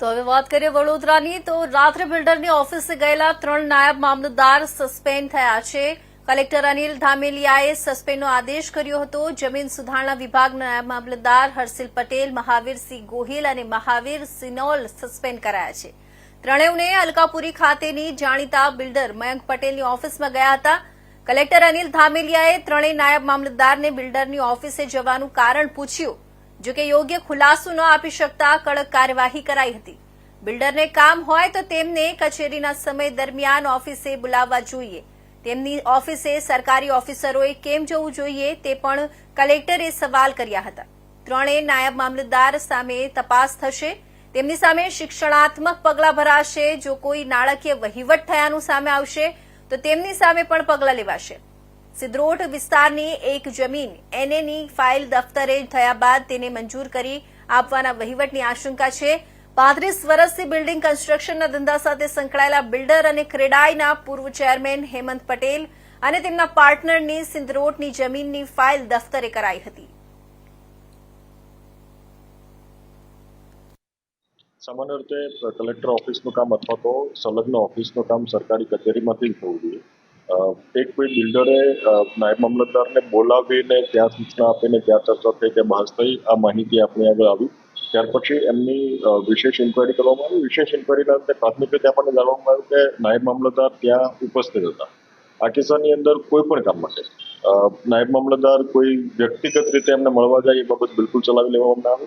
તો હવે વાત કરીએ વડોદરાની. તો રાત્રે બિલ્ડરની ઓફિસે ગયેલા ત્રણ નાયબ મામલતદાર સસ્પેન્ડ થયા છે. કલેક્ટર અનિલ ધામેલિયાએ સસ્પેન્ડનો આદેશ કર્યો હતો. જમીન સુધારણા વિભાગના નાયબ મામલતદાર હર્ષિલ પટેલ મહાવીરસિંહ ગોહિલ અને મહાવીર સિનોલ સસ્પેન્ડ કરાયા છે. ત્રણેયને અલકાપુરી ખાતેની જાણીતા બિલ્ડર મયંક પટેલની ઓફિસમાં ગયા હતા. કલેક્ટર અનિલ ધામેલિયાએ ત્રણેય નાયબ મામલતદારને બિલ્ડરની ઓફિસે જવાનું કારણ પૂછ્યું. જો કે યોગ્ય ખુલાસો ન આપી શકતા કડક કાર્યવાહી કરાઈ હતી. બિલ્ડરને કામ હોય તો તેમને કચેરીના સમય દરમિયાન ઓફિસે બોલાવવા જોઈએ. તેમની ઓફિસે સરકારી ઓફિસરોએ કેમ જવું જોઈએ તે પણ કલેક્ટરે સવાલ કર્યા હતા. ત્રણેય નાયબ મામલતદાર સામે તપાસ થશે. તેમની સામે શિક્ષણાત્મક પગલાં ભરાશે. જો કોઈ નાણાકીય વહીવટ થયાનું સામે આવશે, તો તેમની સામે પણ પગલાં લેવાશે. સિદ્રોટ વિસ્તારની એક જમીન એનએની ફાઇલ દફતરે થયા બાદ તેને મંજૂર કરી આપવાના વહીવટની આશંકા છે. પાંત્રીસ વર્ષથી બિલ્ડિંગ કન્સ્ટ્રક્શનના ધંધા સાથે સંકળાયેલા બિલ્ડર અને ક્રેડાઈના પૂર્વ ચેરમેન હેમંત પટેલ અને તેમના પાર્ટનરની સિંદરોટની જમીનની ફાઇલ દફતરે કરાઈ હતી. સામાન્ય રીતે કલેક્ટર ઓફિસનું કામ અથવા તો સંલગ્ન ઓફિસનું કામ સરકારી કચેરીમાંથી થવું જોઈએ. એક કોઈ બિલ્ડરે નાયબ મામલતદારને બોલાવીને ત્યાં સૂચના આપીને ત્યાં ચર્ચા થઈ કે બહાર થઈ, આ માહિતી આપણી આગળ આવી. ત્યાર પછી એમની વિશેષ ઇન્કવાયરી કરવામાં આવી. વિશેષ ઇન્કવાયરીના અંતે પ્રાથમિક રીતે આપણને જાણવામાં આવ્યું કે નાયબ મામલતદાર ત્યાં ઉપસ્થિત હતા. આ કિસ્સાની અંદર કોઈ પણ કામ માટે. નાયબ મામલતદાર કોઈ વ્યક્તિગત રીતે એમને મળવા જાય એ બાબત બિલકુલ ચલાવી લેવામાં આવે.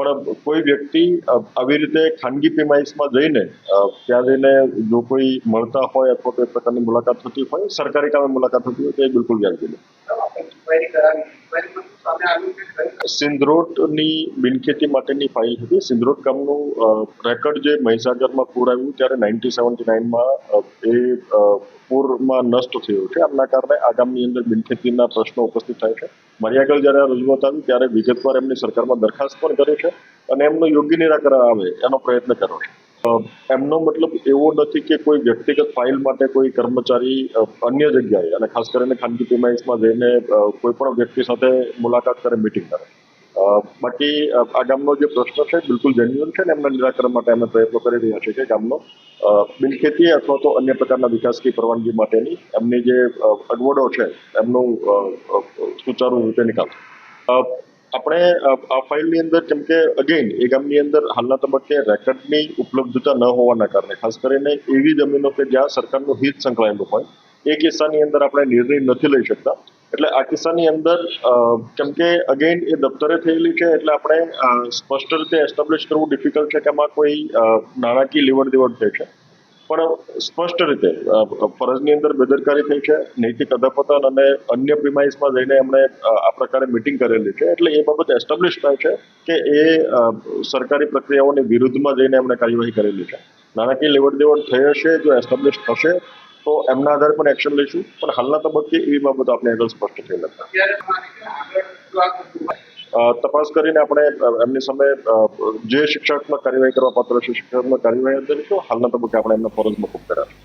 પણ કોઈ વ્યક્તિ આવી રીતે ખાનગી પ્રિમાઇસમાં જઈને ત્યાં જઈને જો કોઈ મળતા હોય અથવા કોઈ પ્રકારની મુલાકાત થતી હોય, સરકારી કામે મુલાકાત થતી હોય, તો એ બિલકુલ વ્યાજબી નહીં. સિંદરોટની બિનખેતી માટેની ફાઇલ હતી. સિંધરોટ કામનું રેકર્ડ જે મહીસાગરમાં પૂર આવ્યું ત્યારે નાઇન્ટી સેવન્ટી નાઇનમાં એ પૂરમાં નષ્ટ થયું છે. આમના કારણે આ ગામની અંદર બિનખેતીના પ્રશ્નો ઉપસ્થિત થાય છે. મારી આગળ જ્યારે રજૂઆત આવી ત્યારે વિગતવાર એમની સરકારમાં દરખાસ્ત પણ કરી છે અને એમનું યોગ્ય નિરાકરણ આવે એનો પ્રયત્ન કર્યો છે. એમનો મતલબ એવો નથી કે કોઈ વ્યક્તિગત ફાઇલ માટે કોઈ કર્મચારી અન્ય જગ્યાએ અને ખાસ કરીને ખાનગી પીમાઇસમાં જઈને કોઈ પણ વ્યક્તિ સાથે મુલાકાત કરે મિટિંગ કરે. બાકી આ ગામનો જે પ્રશ્ન છે, બિલકુલ જેન્યુઅન છે ને એમના નિરાકરણ માટે અમે પ્રયત્નો કરી રહ્યા છીએ કે ગામનો બિનખેતી અથવા તો અન્ય પ્રકારના વિકાસની પરવાનગી માટેની એમની જે અગવડો છે, એમનું સુચારુ રીતે નિકાલ. આપણે આ ફાઇલની અંદર કેમ કે અગેન એ ગામની અંદર હાલના તબક્કે રેકર્ડની ઉપલબ્ધતા ન હોવાના કારણે, ખાસ કરીને એવી જમીનો કે જ્યાં સરકારનું હિત સંકળાયેલું હોય, એ કિસ્સાની અંદર આપણે નિર્ણય નથી લઈ શકતા. એટલે આ કિસ્સાની અંદર કેમ કે અગેન એ દફતરે થયેલી છે, એટલે આપણે સ્પષ્ટ રીતે એસ્ટાબ્લિશ કરવું ડિફિકલ્ટ છે કે એમાં કોઈ નાણાકીય લેવડ દેવડ થઈ છે. પણ સ્પષ્ટ રીતે ફરજની અંદર બેદરકારી થઈ છે, નૈતિક અધપતન અને અન્ય પ્રિમાઇસમાં જઈને એમણે આ પ્રકારે મિટિંગ કરેલી છે. એટલે એ બાબત એસ્ટાબ્લિશ થાય છે કે એ સરકારી પ્રક્રિયાઓની વિરુદ્ધમાં જઈને એમણે કાર્યવાહી કરેલી છે. નાણાકીય લેવડ દેવડ થઈ હશે, જો એસ્ટાબ્લિશ થશે તો એમના આધારે પણ એક્શન લઈશું. પણ હાલના તબક્કે એવી બાબતો આપણે આગળ સ્પષ્ટ થઈ નથી. તપાસ કરીને આપણે એમની સામે જે શિક્ષાત્મક કાર્યવાહી કરવા પાત્ર છે શિક્ષાત્મક કાર્યવાહી કરીશું હાલના તબક્કે આપણે એમના ફરજ મોકૂફ કર્યા